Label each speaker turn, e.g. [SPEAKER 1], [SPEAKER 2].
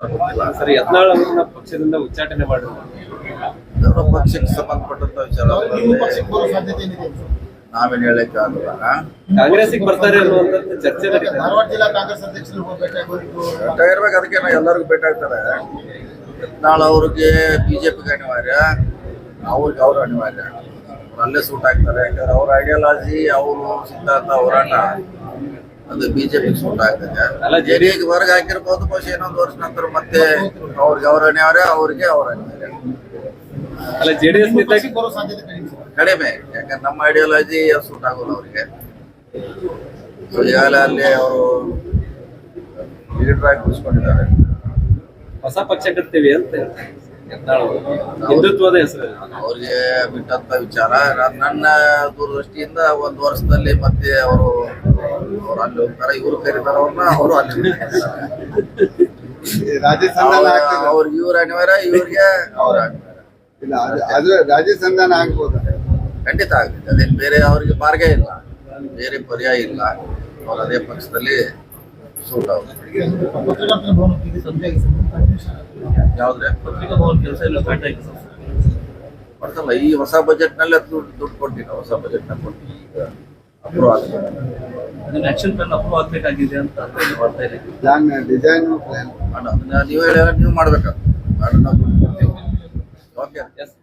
[SPEAKER 1] Sir Yatnal ಅವರನ್ನ ಪಕ್ಷದಿಂದ ಉಚ್ಚಾಟನೆ ಮಾಡಿದ್ರು
[SPEAKER 2] ಅವರ ಪಕ್ಷಕ್ಕೆ ಸಂಬಂಧಪಟ್ಟಂತ ವಿಚಾರ ನಾವೇನ್ ಹೇಳಕ್
[SPEAKER 1] ಕಾಂಗ್ರೆಸ್ಗೆ ಬರ್ತಾರೆ ಅನ್ನುವಂಥದ್ದು ಚರ್ಚೆ ನಡೀತಾ.
[SPEAKER 3] ಧಾರವಾಡ ಜಿಲ್ಲಾ ಕಾಂಗ್ರೆಸ್ ಅಧ್ಯಕ್ಷರು
[SPEAKER 2] ಇರ್ಬೇಕು ಅದಕ್ಕೆ ನಾವು ಎಲ್ಲರಿಗೂ ಭೇಟಿ ಆಗ್ತಾರೆ ಯತ್ನಾಳ್ ಅವ್ರಿಗೆ ಬಿಜೆಪಿಗೆ ಅನಿವಾರ್ಯ ಅವ್ರಿಗೆ ಅವ್ರ ಅನಿವಾರ್ಯ. ಅವ್ರು ಅಲ್ಲೇ ಸೂಟ್ ಆಗ್ತಾರೆ. ಯಾಕಂದ್ರೆ ಅವ್ರ ಐಡಿಯಾಲಜಿ ಅವರು ಸಿದ್ಧಾಂತ ಹೋರಾಟ ಅದು ಬಿಜೆಪಿ ಸೂಟ್ ಆಗ್ತದೆ.
[SPEAKER 1] ಅಲ್ಲ,
[SPEAKER 2] ಜೆಡಿಎಸ್ ಹೊರಗೆ ಹಾಕಿರ್ಬೋದು ಬಹುಶಃ ಇನ್ನೊಂದು ವರ್ಷ ನಂತರ ಮತ್ತೆ ಅವ್ರಿಗೆ ಅವ್ರ ಅವರೇ ಅವ್ರಿಗೆ ಅವ್ರ. ಅನಿವಾರ್ಯ
[SPEAKER 1] ಅಲ್ಲ ಜೆಡಿಎಸ್
[SPEAKER 3] ಕಡಿಮೆ.
[SPEAKER 2] ಯಾಕಂದ್ರೆ ನಮ್ಮ ಐಡಿಯಾಲಜಿ ಸೂಟ್ ಆಗೋಲ್ಲ ಅವ್ರಿಗೆ. ಈಗಾಗಲೇ ಅಲ್ಲಿ ಅವರು ಲೀಡರ್ ಆಗಿ ಕೂರಿಸ್ಕೊಂಡಿದ್ದಾರೆ
[SPEAKER 1] ಹೊಸ ಪಕ್ಷ ಕಟ್ತೀವಿ ಅಂತ ಹಿಂದುತ್ವದ ಹೆಸರು
[SPEAKER 2] ಅವ್ರಿಗೆ ಬಿಟ್ಟಂತ ವಿಚಾರ. ನಾನ್- ನನ್ನ ದೂರದೃಷ್ಟಿಯಿಂದ ಒಂದು ವರ್ಷದಲ್ಲಿ ಮತ್ತೆ ಅವರು ಅವ್ರು ಅಲ್ಲಿ ಹೋಗ್ತಾರೆ. ಇವ್ರು ಕರೀತಾರ ಅವ್ರನ್ನ ಅವರು ಅಲ್ಲಿ ಅವ್ರಿಗೆ ಇವ್ರ ಅನಿವಾರ್ಯ ಇವ್ರಿಗೆ ಅವ್ರ
[SPEAKER 4] ಇಲ್ಲ ಅದು ಅದು ರಾಜ್ಯ ಸಂಧಾನ ಆಗ್ಬೋದ?
[SPEAKER 2] ಖಂಡಿತ ಆಗುತ್ತೆ ಅದೇನು ಬೇರೆ ಅವ್ರಿಗೆ ಮಾರ್ಗ ಇಲ್ಲ. ಬೇರೆ ಪರ್ಯಾಯ ಇಲ್ಲ. ಅವ್ರು ಅದೇ ಪಕ್ಷದಲ್ಲಿ ಯಾವ್ದ್ರೆ. ಬರ್ತಲ್ಲ ಈ ಹೊಸ ಬಜೆಟ್ನಲ್ಲಿ ದುಡ್ಡು ದುಡ್ಡು ಕೊಟ್ಟಿಲ್ಲ ಹೊಸ ಬಜೆಟ್ನ ಕೊಟ್ಟು ಈಗ ಅಪ್ರೂವ್ ಆಗ್ತದೆ.
[SPEAKER 1] ಆಕ್ಷನ್ ಪ್ಲಾನ್ ಅಪ್ರೂವ್ ಆಗ್ಬೇಕಾಗಿದೆ ಅಂತ ಮಾಡ್ತಾ ಇದೆ
[SPEAKER 4] ಪ್ಲಾನ್ ಡಿಸೈನ್ ಪ್ಲಾನ್
[SPEAKER 2] ನೀವು ಹೇಳಿ ನೀವು ಮಾಡ್ಬೇಕಾಗ್ತದೆ. ಅದನ್ನ ನಾವು ದುಡ್ಡು ಕೊಡ್ತೀವಿ. Okay
[SPEAKER 1] yes